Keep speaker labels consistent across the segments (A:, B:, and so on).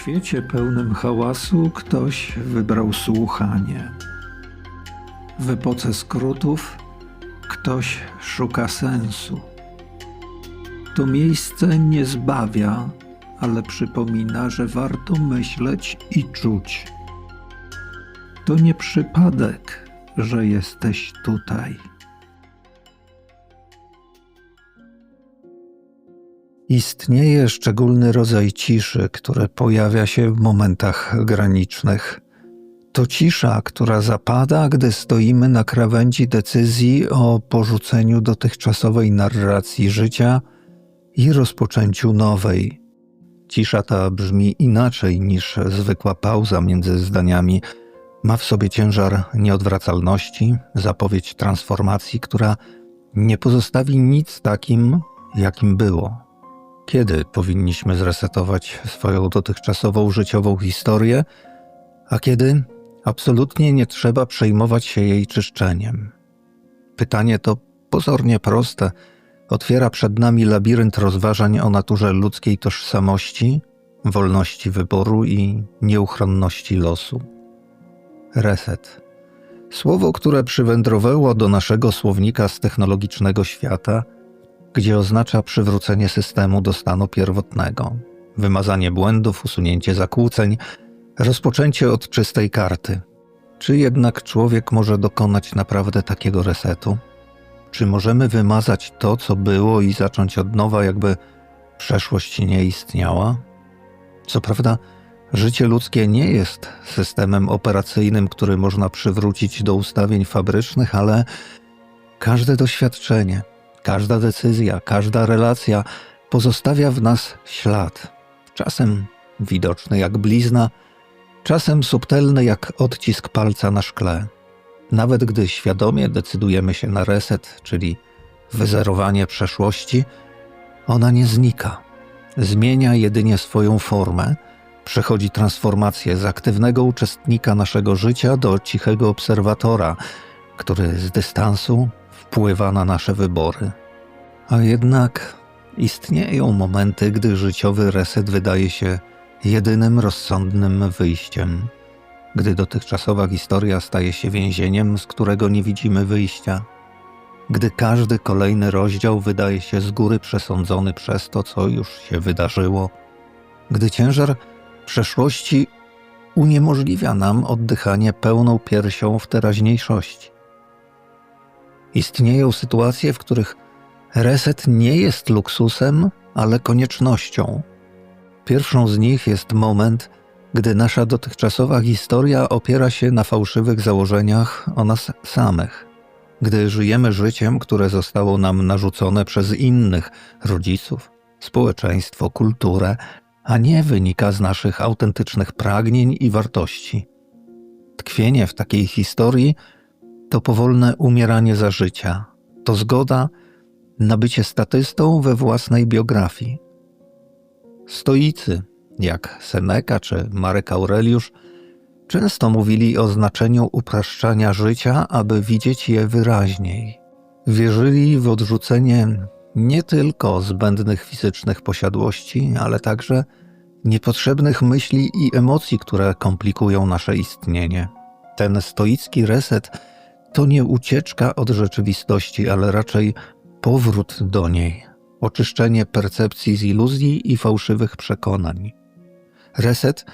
A: świecie pełnym hałasu ktoś wybrał słuchanie. W epoce skrótów ktoś szuka sensu. To miejsce nie zbawia, ale przypomina, że warto myśleć i czuć. To nie przypadek, że jesteś tutaj. Istnieje szczególny rodzaj ciszy, który pojawia się w momentach granicznych. To cisza, która zapada, gdy stoimy na krawędzi decyzji o porzuceniu dotychczasowej narracji życia i rozpoczęciu nowej. Cisza ta brzmi inaczej niż zwykła pauza między zdaniami. Ma w sobie ciężar nieodwracalności, zapowiedź transformacji, która nie pozostawi nic takim, jakim było. Kiedy powinniśmy zresetować swoją dotychczasową życiową historię, a kiedy absolutnie nie trzeba przejmować się jej czyszczeniem? Pytanie to pozornie proste, otwiera przed nami labirynt rozważań o naturze ludzkiej tożsamości, wolności wyboru i nieuchronności losu. Reset. Słowo, które przywędrowało do naszego słownika z technologicznego świata, gdzie oznacza przywrócenie systemu do stanu pierwotnego, wymazanie błędów, usunięcie zakłóceń, rozpoczęcie od czystej karty. Czy jednak człowiek może dokonać naprawdę takiego resetu? Czy możemy wymazać to, co było i zacząć od nowa, jakby przeszłość nie istniała? Co prawda, życie ludzkie nie jest systemem operacyjnym, który można przywrócić do ustawień fabrycznych, ale każde doświadczenie, każda decyzja, każda relacja pozostawia w nas ślad. Czasem widoczny jak blizna, czasem subtelny jak odcisk palca na szkle. Nawet gdy świadomie decydujemy się na reset, czyli wyzerowanie przeszłości, ona nie znika. Zmienia jedynie swoją formę, przechodzi transformację z aktywnego uczestnika naszego życia do cichego obserwatora, który z dystansu wpływa na nasze wybory. A jednak istnieją momenty, gdy życiowy reset wydaje się jedynym rozsądnym wyjściem gdy dotychczasowa historia staje się więzieniem, z którego nie widzimy wyjścia, gdy każdy kolejny rozdział wydaje się z góry przesądzony przez to, co już się wydarzyło, gdy ciężar przeszłości uniemożliwia nam oddychanie pełną piersią w teraźniejszości. Istnieją sytuacje, w których reset nie jest luksusem, ale koniecznością. Pierwszą z nich jest moment, gdy nasza dotychczasowa historia opiera się na fałszywych założeniach o nas samych, gdy żyjemy życiem, które zostało nam narzucone przez innych rodziców, społeczeństwo, kulturę, a nie wynika z naszych autentycznych pragnień i wartości. Tkwienie w takiej historii to powolne umieranie za życia, to zgoda na bycie statystą we własnej biografii. Stoicy jak Seneca czy Marek Aureliusz, często mówili o znaczeniu upraszczania życia, aby widzieć je wyraźniej. Wierzyli w odrzucenie nie tylko zbędnych fizycznych posiadłości, ale także niepotrzebnych myśli i emocji, które komplikują nasze istnienie. Ten stoicki reset to nie ucieczka od rzeczywistości, ale raczej powrót do niej, oczyszczenie percepcji z iluzji i fałszywych przekonań. Reset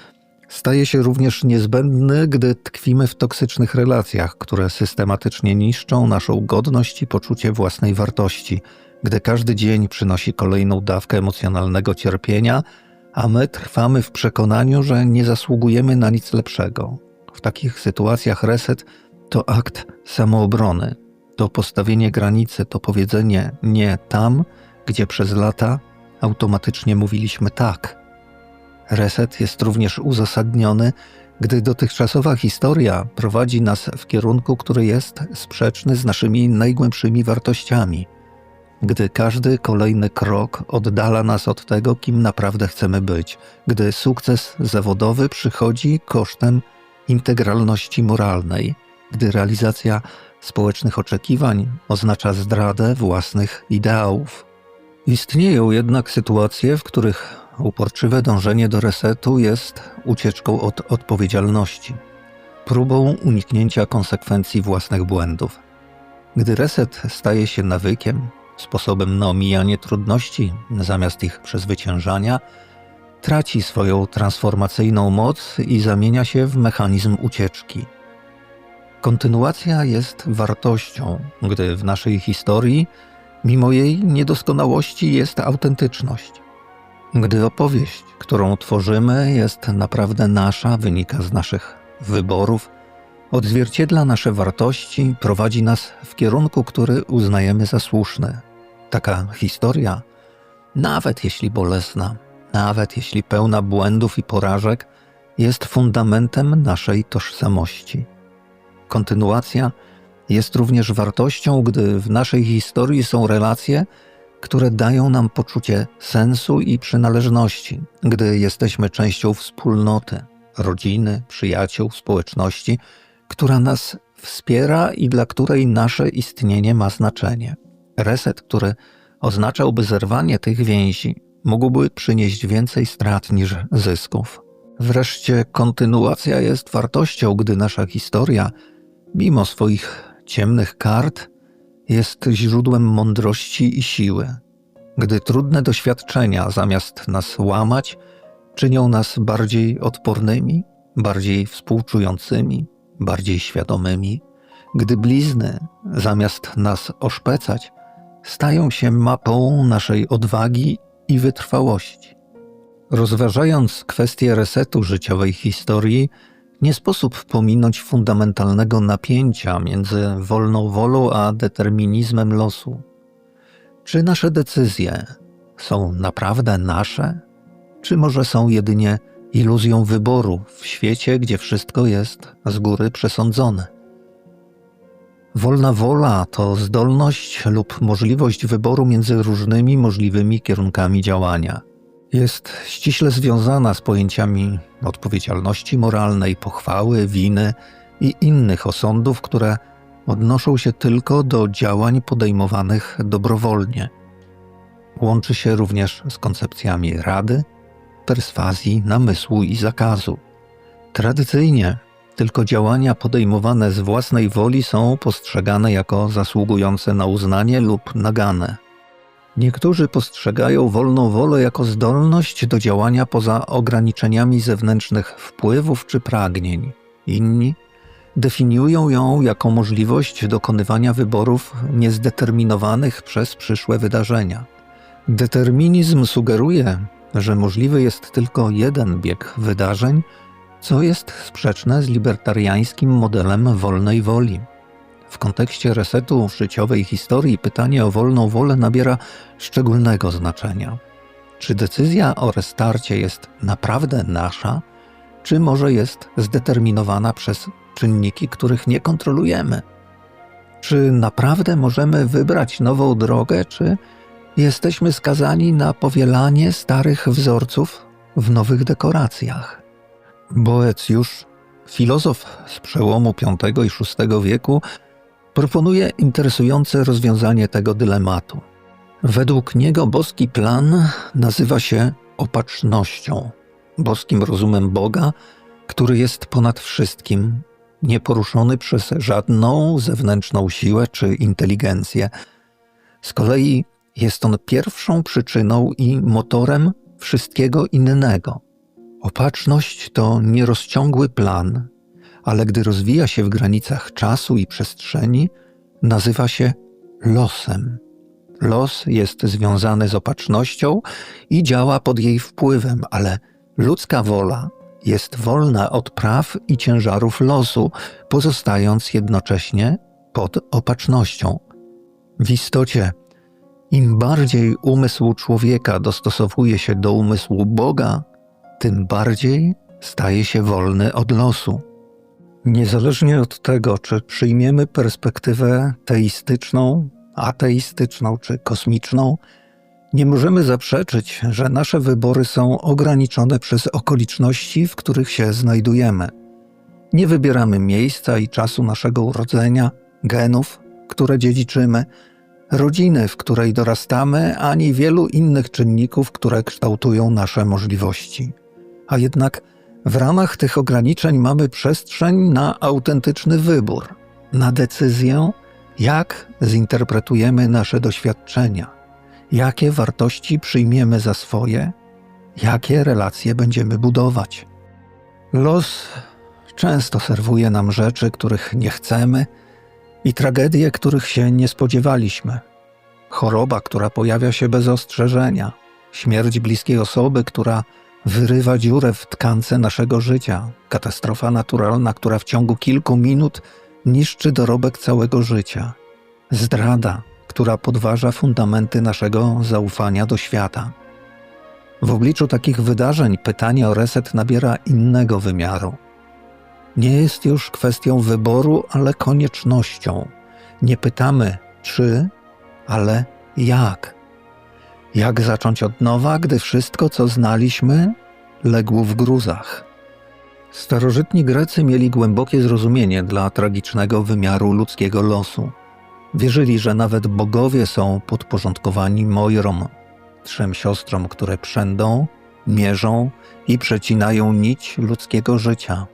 A: staje się również niezbędny, gdy tkwimy w toksycznych relacjach, które systematycznie niszczą naszą godność i poczucie własnej wartości, gdy każdy dzień przynosi kolejną dawkę emocjonalnego cierpienia, a my trwamy w przekonaniu, że nie zasługujemy na nic lepszego. W takich sytuacjach reset to akt samoobrony, to postawienie granicy, to powiedzenie nie tam, gdzie przez lata automatycznie mówiliśmy tak. Reset jest również uzasadniony, gdy dotychczasowa historia prowadzi nas w kierunku, który jest sprzeczny z naszymi najgłębszymi wartościami. Gdy każdy kolejny krok oddala nas od tego, kim naprawdę chcemy być, gdy sukces zawodowy przychodzi kosztem integralności moralnej, gdy realizacja społecznych oczekiwań oznacza zdradę własnych ideałów. Istnieją jednak sytuacje, w których uporczywe dążenie do resetu jest ucieczką od odpowiedzialności, próbą uniknięcia konsekwencji własnych błędów. Gdy reset staje się nawykiem, sposobem na omijanie trudności zamiast ich przezwyciężania, traci swoją transformacyjną moc i zamienia się w mechanizm ucieczki. Kontynuacja jest wartością, gdy w naszej historii, mimo jej niedoskonałości, jest autentyczność. Gdy opowieść, którą tworzymy, jest naprawdę nasza, wynika z naszych wyborów, odzwierciedla nasze wartości, prowadzi nas w kierunku, który uznajemy za słuszny. Taka historia, nawet jeśli bolesna, nawet jeśli pełna błędów i porażek, jest fundamentem naszej tożsamości. Kontynuacja jest również wartością, gdy w naszej historii są relacje, które dają nam poczucie sensu i przynależności, gdy jesteśmy częścią wspólnoty, rodziny, przyjaciół, społeczności, która nas wspiera i dla której nasze istnienie ma znaczenie. Reset, który oznaczałby zerwanie tych więzi, mógłby przynieść więcej strat niż zysków. Wreszcie kontynuacja jest wartością, gdy nasza historia, mimo swoich ciemnych kart, jest źródłem mądrości i siły. Gdy trudne doświadczenia, zamiast nas łamać, czynią nas bardziej odpornymi, bardziej współczującymi, bardziej świadomymi, gdy blizny, zamiast nas oszpecać, stają się mapą naszej odwagi i wytrwałości. Rozważając kwestię resetu życiowej historii, nie sposób pominąć fundamentalnego napięcia między wolną wolą a determinizmem losu. Czy nasze decyzje są naprawdę nasze, czy może są jedynie iluzją wyboru w świecie, gdzie wszystko jest z góry przesądzone? Wolna wola to zdolność lub możliwość wyboru między różnymi możliwymi kierunkami działania. Jest ściśle związana z pojęciami odpowiedzialności moralnej, pochwały, winy i innych osądów, które odnoszą się tylko do działań podejmowanych dobrowolnie. Łączy się również z koncepcjami rady, perswazji, namysłu i zakazu. Tradycyjnie tylko działania podejmowane z własnej woli są postrzegane jako zasługujące na uznanie lub nagane. Niektórzy postrzegają wolną wolę jako zdolność do działania poza ograniczeniami zewnętrznych wpływów czy pragnień. Inni definiują ją jako możliwość dokonywania wyborów niezdeterminowanych przez przyszłe wydarzenia. Determinizm sugeruje, że możliwy jest tylko jeden bieg wydarzeń, co jest sprzeczne z libertariańskim modelem wolnej woli. W kontekście resetu życiowej historii pytanie o wolną wolę nabiera szczególnego znaczenia. Czy decyzja o restarcie jest naprawdę nasza, czy może jest zdeterminowana przez czynniki, których nie kontrolujemy? Czy naprawdę możemy wybrać nową drogę, czy jesteśmy skazani na powielanie starych wzorców w nowych dekoracjach? Boecjusz, filozof z przełomu V i VI wieku, proponuje interesujące rozwiązanie tego dylematu. Według niego boski plan nazywa się opatrznością, boskim rozumem Boga, który jest ponad wszystkim, nieporuszony przez żadną zewnętrzną siłę czy inteligencję. Z kolei jest on pierwszą przyczyną i motorem wszystkiego innego. Opatrzność to nierozciągły plan, ale gdy rozwija się w granicach czasu i przestrzeni, nazywa się losem. Los jest związany z opatrznością i działa pod jej wpływem, ale ludzka wola jest wolna od praw i ciężarów losu, pozostając jednocześnie pod opatrznością. W istocie, im bardziej umysł człowieka dostosowuje się do umysłu Boga, tym bardziej staje się wolny od losu. Niezależnie od tego, czy przyjmiemy perspektywę teistyczną, ateistyczną czy kosmiczną, nie możemy zaprzeczyć, że nasze wybory są ograniczone przez okoliczności, w których się znajdujemy. Nie wybieramy miejsca i czasu naszego urodzenia, genów, które dziedziczymy, rodziny, w której dorastamy, ani wielu innych czynników, które kształtują nasze możliwości. A jednak w ramach tych ograniczeń mamy przestrzeń na autentyczny wybór, na decyzję, jak zinterpretujemy nasze doświadczenia, jakie wartości przyjmiemy za swoje, jakie relacje będziemy budować. Los często serwuje nam rzeczy, których nie chcemy i tragedie, których się nie spodziewaliśmy. Choroba, która pojawia się bez ostrzeżenia, śmierć bliskiej osoby, która wyrywa dziurę w tkance naszego życia, katastrofa naturalna, która w ciągu kilku minut niszczy dorobek całego życia, zdrada, która podważa fundamenty naszego zaufania do świata. W obliczu takich wydarzeń pytanie o reset nabiera innego wymiaru. Nie jest już kwestią wyboru, ale koniecznością. Nie pytamy czy, ale jak. Jak zacząć od nowa, gdy wszystko, co znaliśmy, legło w gruzach? Starożytni Grecy mieli głębokie zrozumienie dla tragicznego wymiaru ludzkiego losu. Wierzyli, że nawet bogowie są podporządkowani Mojrom, trzem siostrom, które przędą, mierzą i przecinają nić ludzkiego życia.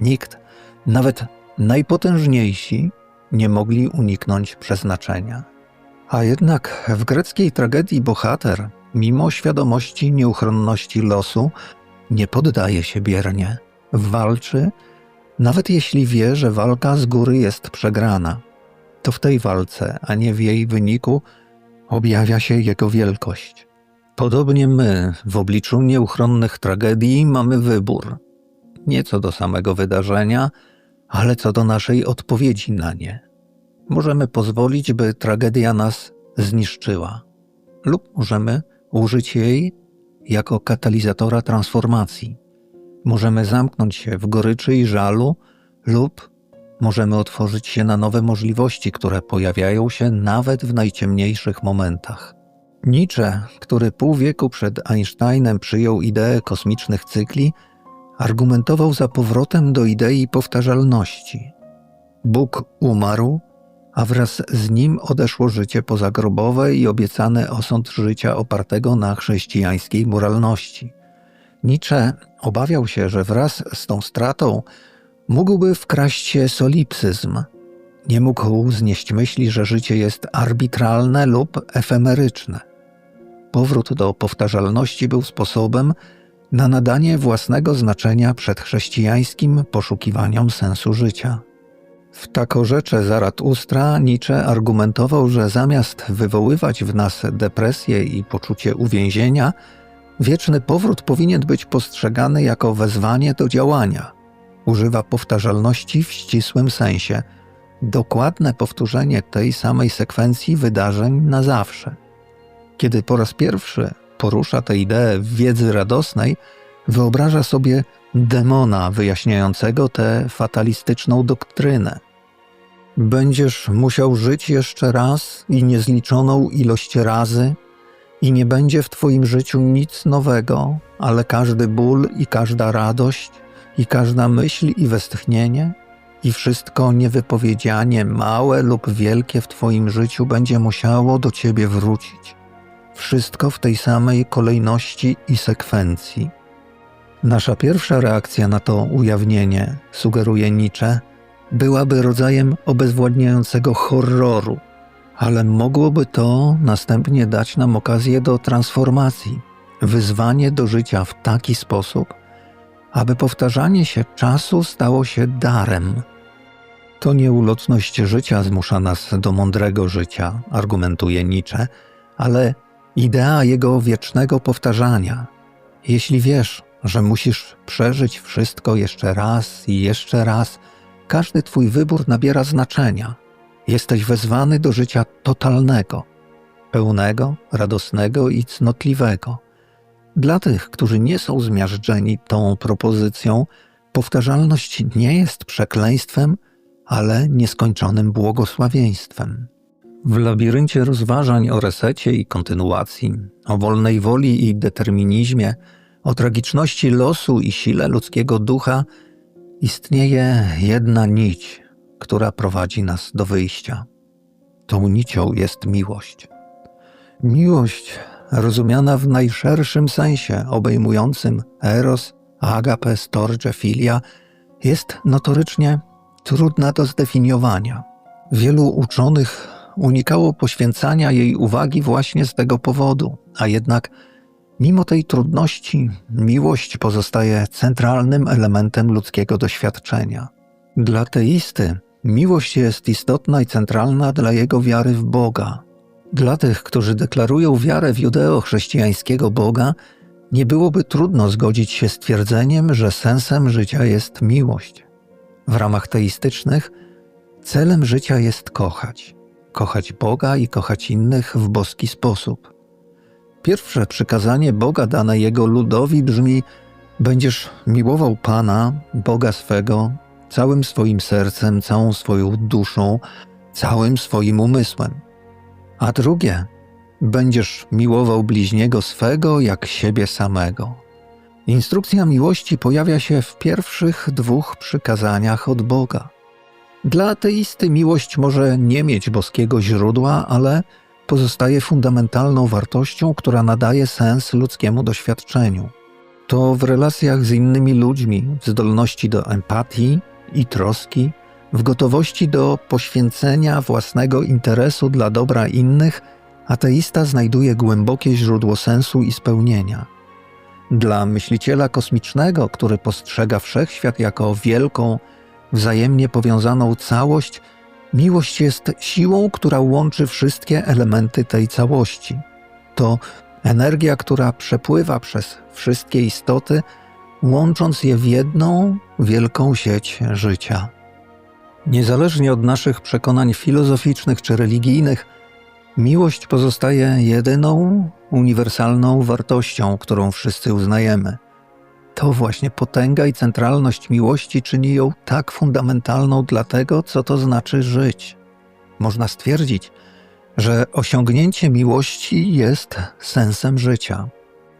A: Nikt, nawet najpotężniejsi, nie mogli uniknąć przeznaczenia. A jednak w greckiej tragedii bohater, mimo świadomości nieuchronności losu, nie poddaje się biernie. Walczy, nawet jeśli wie, że walka z góry jest przegrana. To w tej walce, a nie w jej wyniku, objawia się jego wielkość. Podobnie my, w obliczu nieuchronnych tragedii, mamy wybór. Nie co do samego wydarzenia, ale co do naszej odpowiedzi na nie. Możemy pozwolić, by tragedia nas zniszczyła, lub możemy użyć jej jako katalizatora transformacji. Możemy zamknąć się w goryczy i żalu, lub możemy otworzyć się na nowe możliwości, które pojawiają się nawet w najciemniejszych momentach. Nietzsche, który pół wieku przed Einsteinem przyjął ideę kosmicznych cykli, argumentował za powrotem do idei powtarzalności. Bóg umarł, a wraz z nim odeszło życie pozagrobowe i obiecany osąd życia opartego na chrześcijańskiej moralności. Nietzsche obawiał się, że wraz z tą stratą mógłby wkraść się solipsyzm. Nie mógł znieść myśli, że życie jest arbitralne lub efemeryczne. Powrót do powtarzalności był sposobem na nadanie własnego znaczenia przedchrześcijańskim poszukiwaniom sensu życia. W takorzecze Zaratustra Nietzsche argumentował, że zamiast wywoływać w nas depresję i poczucie uwięzienia, wieczny powrót powinien być postrzegany jako wezwanie do działania. Używa powtarzalności w ścisłym sensie, dokładne powtórzenie tej samej sekwencji wydarzeń na zawsze. Kiedy po raz pierwszy porusza tę ideę wiedzy radosnej, wyobraża sobie demona wyjaśniającego tę fatalistyczną doktrynę. Będziesz musiał żyć jeszcze raz i niezliczoną ilość razy, i nie będzie w Twoim życiu nic nowego, ale każdy ból i każda radość, i każda myśl i westchnienie, i wszystko niewypowiedzianie, małe lub wielkie w Twoim życiu będzie musiało do Ciebie wrócić. Wszystko w tej samej kolejności i sekwencji. Nasza pierwsza reakcja na to ujawnienie, sugeruje Nietzsche, byłaby rodzajem obezwładniającego horroru, ale mogłoby to następnie dać nam okazję do transformacji, wyzwanie do życia w taki sposób, aby powtarzanie się czasu stało się darem. To nieulotność życia zmusza nas do mądrego życia, argumentuje Nietzsche, ale idea jego wiecznego powtarzania. Jeśli wiesz, że musisz przeżyć wszystko jeszcze raz i jeszcze raz, każdy Twój wybór nabiera znaczenia. Jesteś wezwany do życia totalnego, pełnego, radosnego i cnotliwego. Dla tych, którzy nie są zmiażdżeni tą propozycją, powtarzalność nie jest przekleństwem, ale nieskończonym błogosławieństwem. W labiryncie rozważań o resecie i kontynuacji, o wolnej woli i determinizmie, o tragiczności losu i sile ludzkiego ducha, istnieje jedna nić, która prowadzi nas do wyjścia. tą nicią jest miłość. Miłość, rozumiana w najszerszym sensie, obejmującym eros, agape, storge, filia, jest notorycznie trudna do zdefiniowania. Wielu uczonych unikało poświęcania jej uwagi właśnie z tego powodu, a jednak mimo tej trudności miłość pozostaje centralnym elementem ludzkiego doświadczenia. Dla teisty miłość jest istotna i centralna dla jego wiary w Boga. Dla tych, którzy deklarują wiarę w judeo-chrześcijańskiego Boga, nie byłoby trudno zgodzić się z twierdzeniem, że sensem życia jest miłość. W ramach teistycznych celem życia jest kochać. Kochać Boga i kochać innych w boski sposób. Pierwsze przykazanie Boga dane jego ludowi brzmi: Będziesz miłował Pana, Boga swego, całym swoim sercem, całą swoją duszą, całym swoim umysłem. A drugie: Będziesz miłował bliźniego swego jak siebie samego. Instrukcja miłości pojawia się w pierwszych dwóch przykazaniach od Boga. Dla ateisty miłość może nie mieć boskiego źródła, ale pozostaje fundamentalną wartością, która nadaje sens ludzkiemu doświadczeniu. To w relacjach z innymi ludźmi, w zdolności do empatii i troski, w gotowości do poświęcenia własnego interesu dla dobra innych, ateista znajduje głębokie źródło sensu i spełnienia. Dla myśliciela kosmicznego, który postrzega wszechświat jako wielką, wzajemnie powiązaną całość, miłość jest siłą, która łączy wszystkie elementy tej całości. To energia, która przepływa przez wszystkie istoty, łącząc je w jedną wielką sieć życia. Niezależnie od naszych przekonań filozoficznych czy religijnych, miłość pozostaje jedyną, uniwersalną wartością, którą wszyscy uznajemy. To właśnie potęga i centralność miłości czyni ją tak fundamentalną dla tego, co to znaczy żyć. Można stwierdzić, że osiągnięcie miłości jest sensem życia.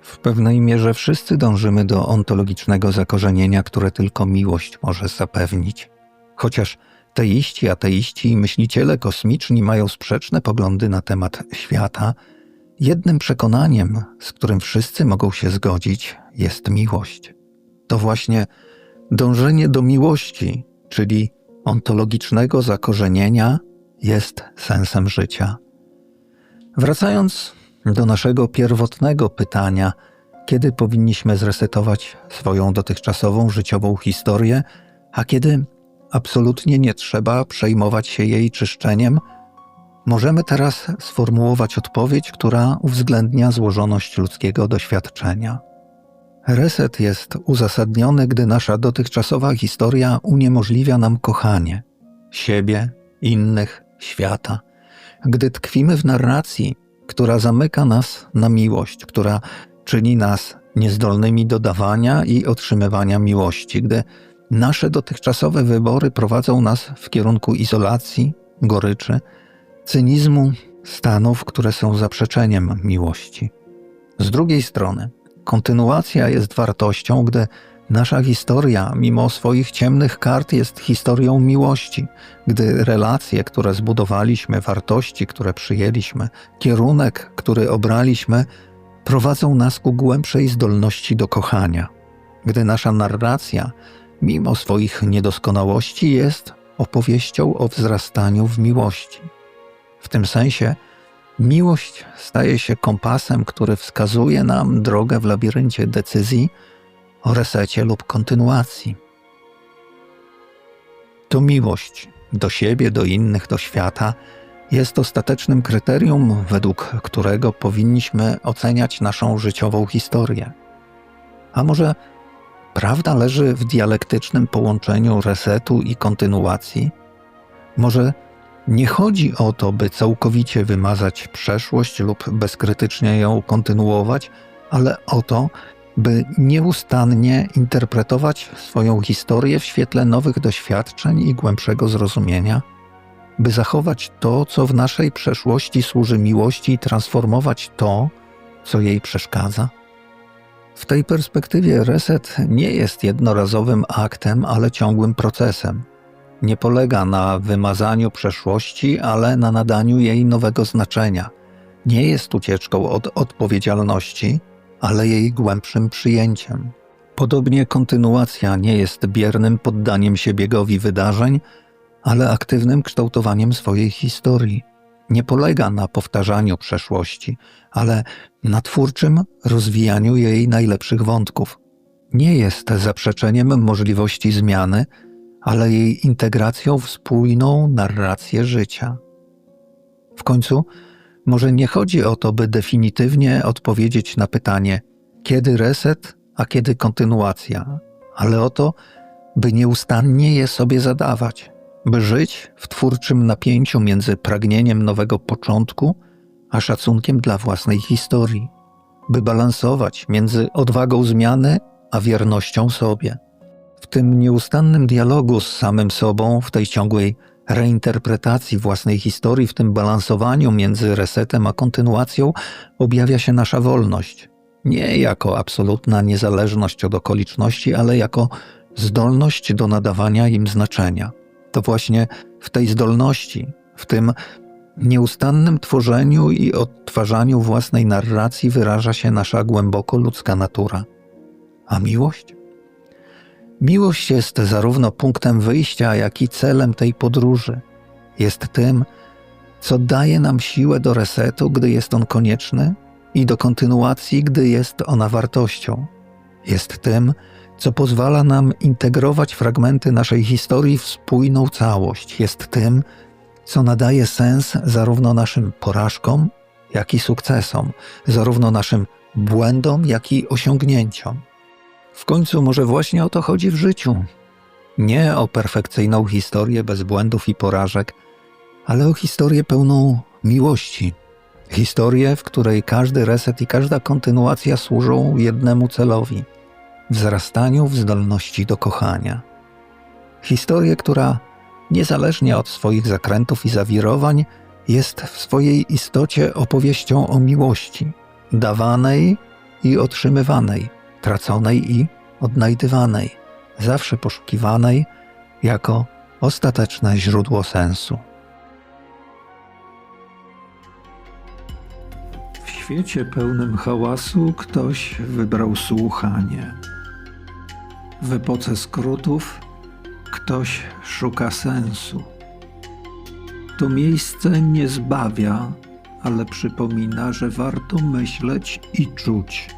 A: W pewnej mierze wszyscy dążymy do ontologicznego zakorzenienia, które tylko miłość może zapewnić. Chociaż teiści, ateiści i myśliciele kosmiczni mają sprzeczne poglądy na temat świata, jednym przekonaniem, z którym wszyscy mogą się zgodzić, jest miłość. To właśnie dążenie do miłości, czyli ontologicznego zakorzenienia, jest sensem życia. Wracając do naszego pierwotnego pytania, kiedy powinniśmy zresetować swoją dotychczasową życiową historię, a kiedy absolutnie nie trzeba przejmować się jej czyszczeniem, możemy teraz sformułować odpowiedź, która uwzględnia złożoność ludzkiego doświadczenia. Reset jest uzasadniony, gdy nasza dotychczasowa historia uniemożliwia nam kochanie siebie, innych, świata. Gdy tkwimy w narracji, która zamyka nas na miłość, która czyni nas niezdolnymi do dawania i otrzymywania miłości, gdy nasze dotychczasowe wybory prowadzą nas w kierunku izolacji, goryczy, cynizmu, stanów, które są zaprzeczeniem miłości. Z drugiej strony, kontynuacja jest wartością, gdy nasza historia, mimo swoich ciemnych kart, jest historią miłości, gdy relacje, które zbudowaliśmy, wartości, które przyjęliśmy, kierunek, który obraliśmy, prowadzą nas ku głębszej zdolności do kochania, gdy nasza narracja, mimo swoich niedoskonałości, jest opowieścią o wzrastaniu w miłości. W tym sensie miłość staje się kompasem, który wskazuje nam drogę w labiryncie decyzji o resecie lub kontynuacji. To miłość do siebie, do innych, do świata jest ostatecznym kryterium, według którego powinniśmy oceniać naszą życiową historię. A może prawda leży w dialektycznym połączeniu resetu i kontynuacji? Może nie chodzi o to, by całkowicie wymazać przeszłość lub bezkrytycznie ją kontynuować, ale o to, by nieustannie interpretować swoją historię w świetle nowych doświadczeń i głębszego zrozumienia, by zachować to, co w naszej przeszłości służy miłości i transformować to, co jej przeszkadza? W tej perspektywie reset nie jest jednorazowym aktem, ale ciągłym procesem. Nie polega na wymazaniu przeszłości, ale na nadaniu jej nowego znaczenia. Nie jest ucieczką od odpowiedzialności, ale jej głębszym przyjęciem. Podobnie kontynuacja nie jest biernym poddaniem się biegowi wydarzeń, ale aktywnym kształtowaniem swojej historii. Nie polega na powtarzaniu przeszłości, ale na twórczym rozwijaniu jej najlepszych wątków. Nie jest zaprzeczeniem możliwości zmiany, ale jej integracją w spójną narrację życia. W końcu, może nie chodzi o to, by definitywnie odpowiedzieć na pytanie, kiedy reset, a kiedy kontynuacja, ale o to, by nieustannie je sobie zadawać, by żyć w twórczym napięciu między pragnieniem nowego początku, a szacunkiem dla własnej historii, by balansować między odwagą zmiany a wiernością sobie. Tym nieustannym dialogu z samym sobą, w tej ciągłej reinterpretacji własnej historii, w tym balansowaniu między resetem a kontynuacją, objawia się nasza wolność. Nie jako absolutna niezależność od okoliczności, ale jako zdolność do nadawania im znaczenia. To właśnie w tej zdolności, w tym nieustannym tworzeniu i odtwarzaniu własnej narracji wyraża się nasza głęboko ludzka natura. A miłość? Miłość jest zarówno punktem wyjścia, jak i celem tej podróży. Jest tym, co daje nam siłę do resetu, gdy jest on konieczny, i do kontynuacji, gdy jest ona wartością. Jest tym, co pozwala nam integrować fragmenty naszej historii w spójną całość. Jest tym, co nadaje sens zarówno naszym porażkom, jak i sukcesom, zarówno naszym błędom, jak i osiągnięciom. W końcu może właśnie o to chodzi w życiu. Nie o perfekcyjną historię bez błędów i porażek, ale o historię pełną miłości. Historię, w której każdy reset i każda kontynuacja służą jednemu celowi wzrastaniu w zdolności do kochania. Historię, która niezależnie od swoich zakrętów i zawirowań, jest w swojej istocie opowieścią o miłości, dawanej i otrzymywanej, traconej i odnajdywanej, zawsze poszukiwanej jako ostateczne źródło sensu. W świecie pełnym hałasu ktoś wybrał słuchanie. W epoce skrótów ktoś szuka sensu. To miejsce nie zbawia, ale przypomina, że warto myśleć i czuć.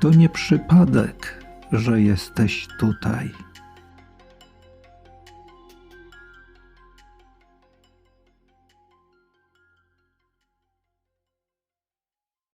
A: To nie przypadek, że jesteś tutaj.